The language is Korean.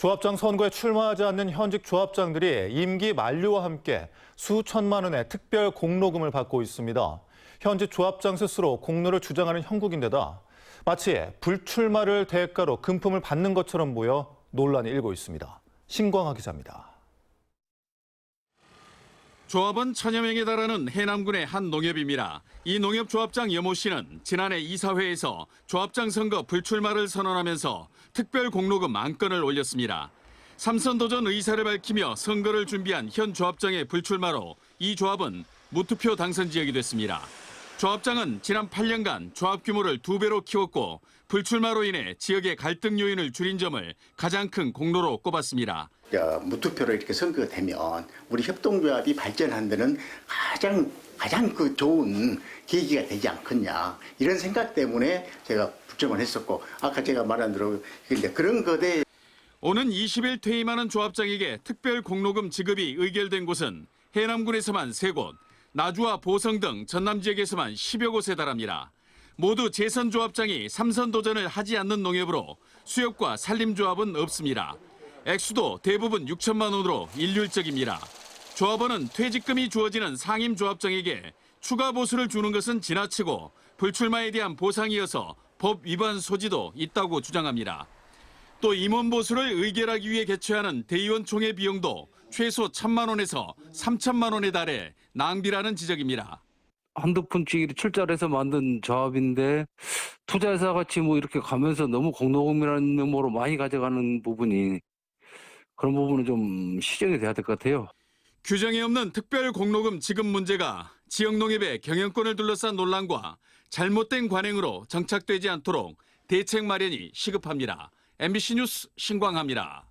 조합장 선거에 출마하지 않는 현직 조합장들이 임기 만료와 함께 수천만 원의 특별 공로금을 받고 있습니다. 현재 조합장 스스로 공로를 주장하는 형국인데다 마치 불출마를 대가로 금품을 받는 것처럼 보여 논란이 일고 있습니다. 신광하 기자입니다. 조합원 천여 명에 달하는 해남군의 한 농협입니다. 이 농협조합장 여모 씨는 지난해 이사회에서 조합장 선거 불출마를 선언하면서 특별 공로금 만 건을 올렸습니다. 삼선 도전 의사를 밝히며 선거를 준비한 현 조합장의 불출마로 이 조합은 무투표 당선 지역이 됐습니다. 조합장은 지난 8년간 조합 규모를 두 배로 키웠고 불출마로 인해 지역의 갈등 요인을 줄인 점을 가장 큰 공로로 꼽았습니다. 저 무투표로 이렇게 선거가 되면 우리 협동조합이 발전하는 데는 가장 가장 그 좋은 계기가 되지 않겠냐 이런 생각 때문에 제가 불점을 했었고 아까 제가 말한 대로 그런 거대 오는 20일 퇴임하는 조합장에게 특별 공로금 지급이 의결된 곳은 해남군에서만 3곳, 나주와 보성 등 전남 지역에서만 10여 곳에 달합니다. 모두 재선 조합장이 삼선 도전을 하지 않는 농협으로 수협과 산림조합은 없습니다. 액수도 대부분 6천만 원으로 일률적입니다. 조합원은 퇴직금이 주어지는 상임 조합장에게 추가 보수를 주는 것은 지나치고 불출마에 대한 보상이어서 법 위반 소지도 있다고 주장합니다. 또 임원 보수를 의결하기 위해 개최하는 대의원 총회 비용도 최소 1천만 원에서 3천만 원에 달해 낭비라는 지적입니다. 한두 푼씩 출자를 해서 만든 조합인데 투자회사 같이 뭐 이렇게 가면서 너무 공로금이라는 명목으로 많이 가져가는 부분이 그런 부분은 좀 시정이 돼야 될 것 같아요. 규정이 없는 특별 공로금 지급 문제가 지역 농협의 경영권을 둘러싼 논란과 잘못된 관행으로 정착되지 않도록 대책 마련이 시급합니다. MBC 뉴스 신광합니다.